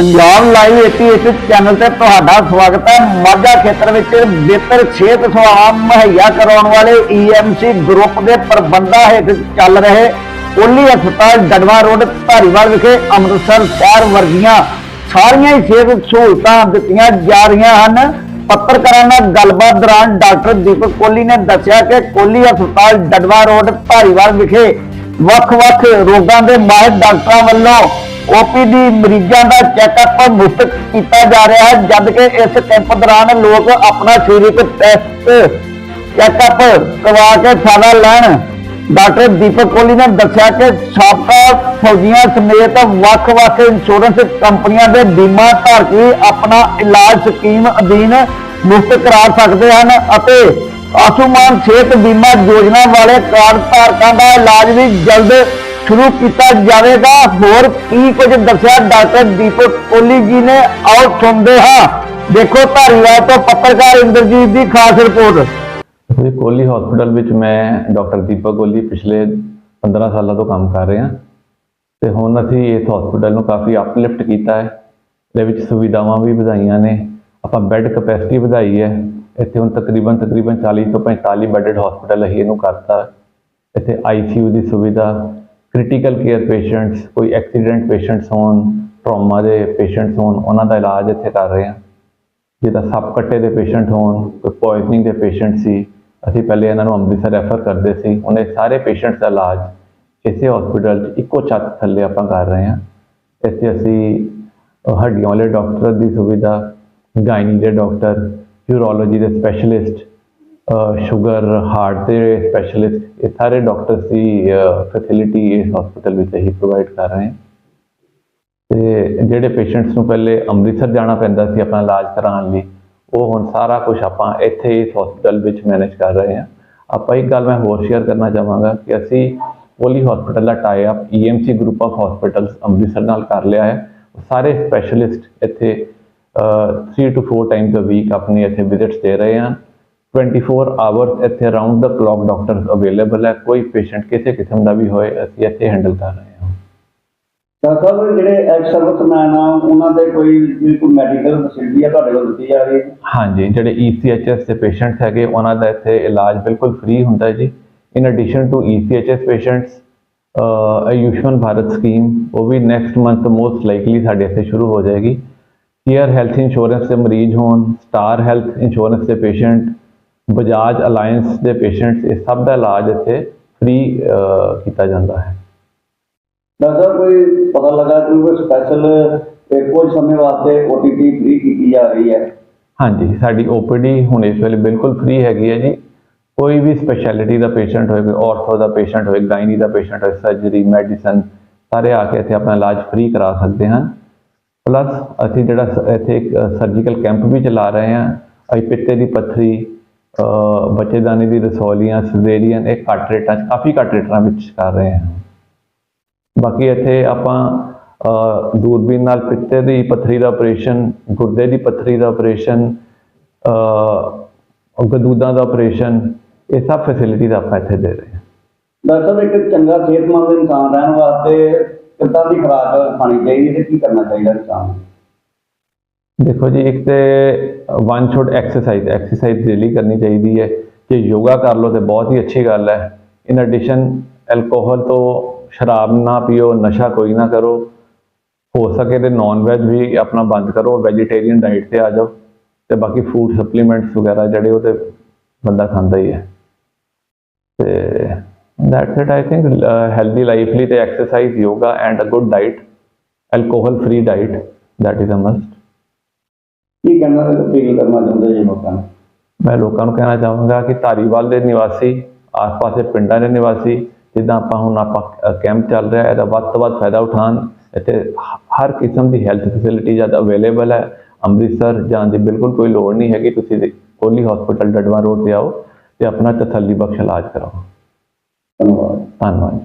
Punjab live 88 channel ਤੇ ਤੁਹਾਡਾ ਸਵਾਗਤ ਹੈ। ਮਾਝਾ ਖੇਤਰ ਵਿੱਚ ਬਿਹਤਰ ਸਿਹਤ ਸੇਵਾਵਾਂ ਮੁਹੱਈਆ ਕਰਾਉਣ ਵਾਲੇ ਈਐਮਸੀ ਗਰੁੱਪ ਦੇ ਪ੍ਰਬੰਧਾਂ ਹੇਠ ਚੱਲ ਰਹੇ ਓਲੀ ਹਸਪਤਾਲ ਡੜਵਾ ਰੋਡ, ਧਾਰੀਵਾਲ ਵਿਖੇ ਅੰਮ੍ਰਿਤਸਰ ਸ਼ਹਿਰ ਵਰਗੀਆਂ ਸਾਰੀਆਂ ਹੀ ਸਿਹਤ ਸਹੂਲਤਾਂ ਦਿੱਤੀਆਂ ਜਾ ਰਹੀਆਂ ਹਨ। ਪੱਤਰਕਾਰਾਂ ਨਾਲ ਗੱਲਬਾਤ ਦੌਰਾਨ ਡਾਕਟਰ ਦੀਪਕ ਕੋਹਲੀ ਨੇ ਦੱਸਿਆ ਕਿ ਕੋਹਲੀ ਹਸਪਤਾਲ ਡੜਵਾ ਰੋਡ, ਧਾਰੀਵਾਲ ਵਿਖੇ ਵੱਖ-ਵੱਖ ਰੋਗਾਂ ਦੇ ਮਾਹਿਰ ਡਾਕਟਰਾਂ ਵੱਲੋਂ ਓਪੀਡੀ ਮਰੀਜ਼ਾਂ ਦਾ ਚੈੱਕਅਪ ਮੁਫਤ ਕੀਤਾ ਜਾ ਰਿਹਾ ਹੈ, ਜਦ ਕਿ ਇਸ ਕੈਂਪ ਦੌਰਾਨ ਲੋਕ ਆਪਣਾ ਸਰੀਰਕ ਟੈਸਟ ਚੈੱਕਅਪ ਕਰਵਾ ਕੇ ਫਾਇਦਾ ਲੈਣ। ਡਾਕਟਰ ਦੀਪਕ ਕੋਹਲੀ ਨੇ ਦੱਸਿਆ ਕਿ ਸਾਬਕਾ ਫੌਜੀਆਂ ਸਮੇਤ ਵੱਖ-ਵੱਖ ਇੰਸ਼ੋਰੈਂਸ ਕੰਪਨੀਆਂ ਦੇ ਬੀਮਾ ਧਾਰਕੀ ਆਪਣਾ ਇਲਾਜ ਸਕੀਮ ਅਧੀਨ ਮੁਫਤ ਕਰਾ ਸਕਦੇ ਹਨ ਅਤੇ ਆਯੁਸ਼ਮਾਨ ਸਿਹਤ ਬੀਮਾ ਯੋਜਨਾ ਵਾਲੇ ਕਾਰਡ ਧਾਰਕਾਂ ਦਾ ਇਲਾਜ ਵੀ ਜਲਦ ਸ਼ੁਰੂ ਕੀਤਾ ਜਾਵੇਗਾ। ਹੋਰ ਕੀ ਕੁਝ ਦੱਸਿਆ ਡਾਕਟਰ ਦੀਪਕ ਕੋਹਲੀ ਜੀ ਨੇ? ਆਓ ਸੁਣਦੇ ਹਾਂ। ਦੇਖੋ ਧਾਰੀਵਾਲ ਤੋਂ ਪੱਤਰਕਾਰ ਇੰਦਰਜੀਤ ਦੀ ਖਾਸ ਰਿਪੋਰਟ। ਜੀ, ਕੋਹਲੀ ਹਸਪੀਟਲ ਵਿੱਚ ਮੈਂ ਡਾਕਟਰ ਦੀਪਕ ਕੋਹਲੀ ਪਿਛਲੇ 15 ਸਾਲਾਂ ਤੋਂ ਕੰਮ ਕਰ ਰਿਹਾ। ਤੇ ਹੁਣ ਅਸੀਂ ਇਸ ਹਸਪੀਟਲ ਨੂੰ ਕਾਫੀ ਅਪਲਿਫਟ ਕੀਤਾ ਹੈ। ਇਹਦੇ ਵਿੱਚ ਸੁਵਿਧਾਵਾਂ ਵੀ ਵਧਾਈਆਂ ਨੇ। ਆਪਾਂ ਬੈੱਡ ਕਪੈਸਿਟੀ ਵਧਾਈ ਹੈ। ਇੱਥੇ ਹੁਣ ਤਕਰੀਬਨ ਤਕਰੀਬਨ 40 ਤੋਂ 45 ਬੈੱਡਡ ਹਸਪੀਟਲ ਅਸੀਂ ਇਹਨੂੰ ਕਰਤਾ। ਇੱਥੇ ਆਈਸੀਯੂ ਦੀ ਸੁਵਿਧਾ ਕ੍ਰਿਟੀਕਲ ਕੇਅਰ ਪੇਸ਼ੈਂਟਸ ਕੋਈ ਐਕਸੀਡੈਂਟ ਪੇਸ਼ੈਂਟਸ ਹੋਣ ਟਰੋਮਾ ਦੇ ਪੇਸ਼ੈਂਟਸ ਹੋਣ, ਉਹਨਾਂ ਦਾ ਇਲਾਜ ਇੱਥੇ ਕਰ ਰਹੇ ਹਾਂ। ਜਿੱਦਾਂ ਸੱਪ ਕੱਟੇ ਦੇ ਪੇਸ਼ੈਂਟ ਹੋਣ, ਕੋਈ ਪੋਇਜ਼ਨਿੰਗ ਦੇ ਪੇਸ਼ੈਂਟ ਸੀ, ਅਸੀਂ ਪਹਿਲੇ ਇਹਨਾਂ ਨੂੰ ਅੰਮ੍ਰਿਤਸਰ ਰੈਫਰ ਕਰਦੇ ਸੀ ਹੁਣ ਸਾਰੇ ਪੇਸ਼ੈਂਟਸ ਦਾ ਇਲਾਜ ਇਸੇ ਹਸਪੀਟਲ 'ਚ ਇੱਕੋ ਛੱਤ ਥੱਲੇ ਆਪਾਂ ਕਰ ਰਹੇ ਹਾਂ। ਇੱਥੇ ਅਸੀਂ ਹੱਡੀਆਂ ਵਾਲੇ ਡਾਕਟਰ ਦੀ ਸੁਵਿਧਾ, ਗਾਇਨੀ ਦੇ ਡਾਕਟਰ ਯੂਰੋਲੋਜੀ ਦੇ ਸਪੈਸ਼ਲਿਸਟ ਸ਼ੂਗਰ ਹਾਰਟ ਦੇ ਸਪੈਸ਼ਲਿਸਟ ਇਹ ਸਾਰੇ ਡਾਕਟਰਸ ਦੀ ਫੈਸਿਲਿਟੀ ਇਸ ਹਸਪੀਟਲ ਵਿੱਚ ਹੀ ਪ੍ਰੋਵਾਈਡ ਕਰ ਰਹੇ ਹਾਂ। ਤੇ ਜਿਹੜੇ ਪੇਸ਼ੈਂਟਸ ਨੂੰ ਪਹਿਲੇ ਅੰਮ੍ਰਿਤਸਰ ਜਾਣਾ ਪੈਂਦਾ ਸੀ ਆਪਣਾ ਇਲਾਜ ਕਰਾਉਣ ਲਈ, ਉਹ ਹੁਣ ਸਾਰਾ ਕੁਝ ਆਪਾਂ ਇੱਥੇ ਇਸ ਹਸਪੀਟਲ ਵਿੱਚ ਮੈਨੇਜ ਕਰ ਰਹੇ ਹਾਂ। ਆਪਾਂ ਇੱਕ ਗੱਲ ਮੈਂ ਹੋਰ ਸ਼ੇਅਰ ਕਰਨਾ ਚਾਹਾਂਗਾ ਕਿ ਅਸੀਂ ਪੋਲੀ hospital the tie up EMC group of hospitals Amritsar ਨਾਲ ਕਰ ਲਿਆ ਹੈ। ਸਾਰੇ ਸਪੈਸ਼ਲਿਸਟ ਇੱਥੇ 3 ਟੂ 4 ਟਾਈਮਸ ਅ ਵੀਕ ਆਪਣੀ ਇੱਥੇ ਵਿਜ਼ਿਟਸ ਦੇ ਰਹੇ ਹਨ। 24 ਆਵਰਸ ਇੱਥੇ round the clock doctors available ਹੈ। ਕੋਈ ਪੇਸ਼ੈਂਟ ਕਿਸੇ ਕਿਸਮ ਦਾ ਵੀ ਹੋਏ ਅਸੀਂ ਇੱਥੇ ਹੈਂਡਲ ਕਰ ਰਹੇ ਹਾਂ। ਡਾਕਟਰ ਸਾਹਿਬ ਜਿਹੜੇ ਐਕਸ ਸਰਵਿਸਮੈਨ ਆ ਉਹਨਾਂ ਦੇ ਕੋਈ ਮੈਡੀਕਲ ਫੈਸਿਲਿਟੀ ਆ ਤੁਹਾਡੇ ਕੋਲ ਦਿੱਤੀ ਜਾ ਰਹੀ ਹੈ? ਹਾਂਜੀ ਜਿਹੜੇ ECHS ਦੇ ਪੇਸ਼ੈਂਟਸ ਹੈਗੇ ਉਹਨਾਂ ਦਾ ਇੱਥੇ ਇਲਾਜ ਬਿਲਕੁਲ ਫ੍ਰੀ ਹੁੰਦਾ ਹੈ ਜੀ। In addition to ECHS patients Ayushman Bharat scheme ਉਹ ਵੀ ਨੈਕਸਟ ਮੰਥ ਮੋਸਟ ਲਾਈਕਲੀ ਸਾਡੇ ਇੱਥੇ ਸ਼ੁਰੂ ਹੋ ਜਾਏਗੀ। ਕੇਅਰ ਹੈਲਥ ਇੰਸ਼ੋਰੈਂਸ ਦੇ ਮਰੀਜ਼ ਹੋਣ ਸਟਾਰ ਹੈਲਥ ਇੰਸ਼ੋਰੈਂਸ ਦੇ ਪੇਸ਼ੈਂਟ ਬਜਾਜ ਅਲਾਈਅੰਸ ਦੇ ਪੇਸ਼ੈਂਟਸ ਇਹ ਸਭ ਦਾ ਇਲਾਜ ਇੱਥੇ ਫ੍ਰੀ ਕੀਤਾ ਜਾਂਦਾ ਹੈ। ਡਾਕਟਰ ਕੋਈ ਪਤਾ ਲੱਗਾ ਕਿ ਕੋਈ ਸਪੈਸ਼ਲ ਕੁਝ ਸਮੇਂ ਵਾਸਤੇ ਓਟੀਪੀ ਫ੍ਰੀ ਕੀਤੀ ਜਾ ਰਹੀ ਹੈ? ਹਾਂਜੀ ਸਾਡੀ ਓਪੀਡੀ ਹੁਣ ਇਸ ਵੇਲੇ ਬਿਲਕੁਲ ਫ੍ਰੀ ਹੈਗੀ ਹੈ ਜੀ। ਕੋਈ ਵੀ ਸਪੈਸ਼ਲਿਟੀ ਦਾ ਪੇਸ਼ੈਂਟ ਹੋਵੇ ਕੋਈ ਆਰਥੋ ਦਾ ਪੇਸ਼ੈਂਟ ਹੋਵੇ ਗਾਇਨੀ ਦਾ ਪੇਸ਼ੈਂਟ ਹੋਵੇ ਸਰਜਰੀ ਮੈਡੀਸਨ ਸਾਰੇ ਆ ਕੇ ਇੱਥੇ ਆਪਣਾ ਇਲਾਜ ਫ੍ਰੀ ਕਰਾ ਸਕਦੇ ਹਨ। ਪਲੱਸ ਅਸੀਂ ਜਿਹੜਾ ਇੱਥੇ ਇੱਕ ਸਰਜੀਕਲ ਕੈਂਪ ਵੀ ਚਲਾ ਰਹੇ ਹਾਂ। ਅਸੀਂ ਪਿੱਤੇ ਦੀ ਪੱਥਰੀ ਬੱਚੇਦਾਨੀ ਦੀ ਰਸੌਲੀਆਂ ਸਿਜ਼ੇਰੀਅਨ ਇਹ ਘੱਟ ਰੇਟਾਂ 'ਚ, ਕਾਫੀ ਘੱਟ ਰੇਟਾਂ ਵਿੱਚ ਕਰ ਰਹੇ ਹਾਂ। ਬਾਕੀ ਇੱਥੇ ਆਪਾਂ ਦੂਰਬੀਨ ਨਾਲ ਪਿੱਤੇ ਦੀ ਪੱਥਰੀ ਦਾ ਆਪਰੇਸ਼ਨ ਗੁਰਦੇ ਦੀ ਪੱਥਰੀ ਦਾ ਆਪਰੇਸ਼ਨ ਗਦੂਦਾਂ ਦਾ ਆਪਰੇਸ਼ਨ ਇਹ ਸਭ ਫੈਸਿਲਿਟੀਜ਼ ਆਪਾਂ ਇੱਥੇ ਦੇ ਰਹੇ ਹਾਂ। ਡਾਕਟਰ ਸਾਹਿਬ, ਇੱਕ ਚੰਗਾ ਸਿਹਤਮੰਦ ਇਨਸਾਨ ਰਹਿਣ ਵਾਸਤੇ ਕਿੱਦਾਂ ਦੀ ਖੁਰਾਕ ਖਾਣੀ ਚਾਹੀਦੀ ਹੈ ਤੇ ਕੀ ਕਰਨਾ ਚਾਹੀਦਾ ਇਨਸਾਨ ਨੂੰ? ਦੇਖੋ ਜੀ, ਇੱਕ ਤੇ one should exercise exercise daily ਕਰਨੀ ਚਾਹੀਦੀ ਹੈ ਜੇ ਯੋਗਾ ਕਰ ਲਓ ਤੇ ਬਹੁਤ ਹੀ ਅੱਛੀ ਗੱਲ ਹੈ। ਇਨ ਐਡੀਸ਼ਨ ਐਲਕੋਹਲ ਤੋਂ ਸ਼ਰਾਬ ਨਾ ਪੀਓ, ਨਸ਼ਾ ਕੋਈ ਨਾ ਕਰੋ। ਹੋ ਸਕੇ ਤੇ ਨਾਨ ਵੈਜ ਵੀ ਆਪਣਾ ਬੰਦ ਕਰੋ ਵੈਜੀਟੇਰੀਅਨ ਡਾਈਟ ਤੇ ਆ ਜਾਓ ਤੇ ਬਾਕੀ ਫੂਡ ਸਪਲੀਮੈਂਟਸ ਵਗੈਰਾ ਜਿਹੜੇ ਉਹ ਤੇ ਬੰਦਾ ਖਾਂਦਾ ਹੀ ਹੈ। ਤੇ that's it I think healthy life ਲਈ ਤੇ exercise yoga and a good diet alcohol free diet that is a must ਕੀ ਕਹਿਣਾ ਅਪੀਲ ਕਰਨਾ ਚਾਹੁੰਦੇ ਜੀ ਲੋਕਾਂ ਨੂੰ? ਮੈਂ ਲੋਕਾਂ ਨੂੰ ਕਹਿਣਾ ਚਾਹਾਂਗਾ ਕਿ ਧਾਰੀਵਾਲ ਦੇ ਨਿਵਾਸੀ ਆਸ-ਪਾਸ ਦੇ ਪਿੰਡਾਂ ਦੇ ਨਿਵਾਸੀ ਜਿੱਦਾਂ ਆਪਾਂ ਹੁਣ ਆਪਾਂ ਕੈਂਪ ਚੱਲ ਰਿਹਾ ਹੈ ਇਹਦਾ ਵੱਧ ਤੋਂ ਵੱਧ ਫਾਇਦਾ ਉਠਾਉਣ। ਇੱਥੇ ਹਰ ਕਿਸਮ ਦੀ ਹੈਲਥ ਫੈਸਿਲਿਟੀ ਜਦ ਅਵੇਲੇਬਲ ਹੈ। ਅੰਮ੍ਰਿਤਸਰ ਜਾਣ ਦੀ ਬਿਲਕੁਲ ਕੋਈ ਲੋੜ ਨਹੀਂ ਹੈਗੀ। ਤੁਸੀਂ ਕੋਹਲੀ ਹਸਪੀਟਲ ਡਡਵਾ ਰੋਡ ਤੇ ਆਓ ਤੇ ਆਪਣਾ ਤਸੱਲੀ ਬਖਸ਼ ਇਲਾਜ ਕਰਾਓ। ਧੰਨਵਾਦ। ਧੰਨਵਾਦ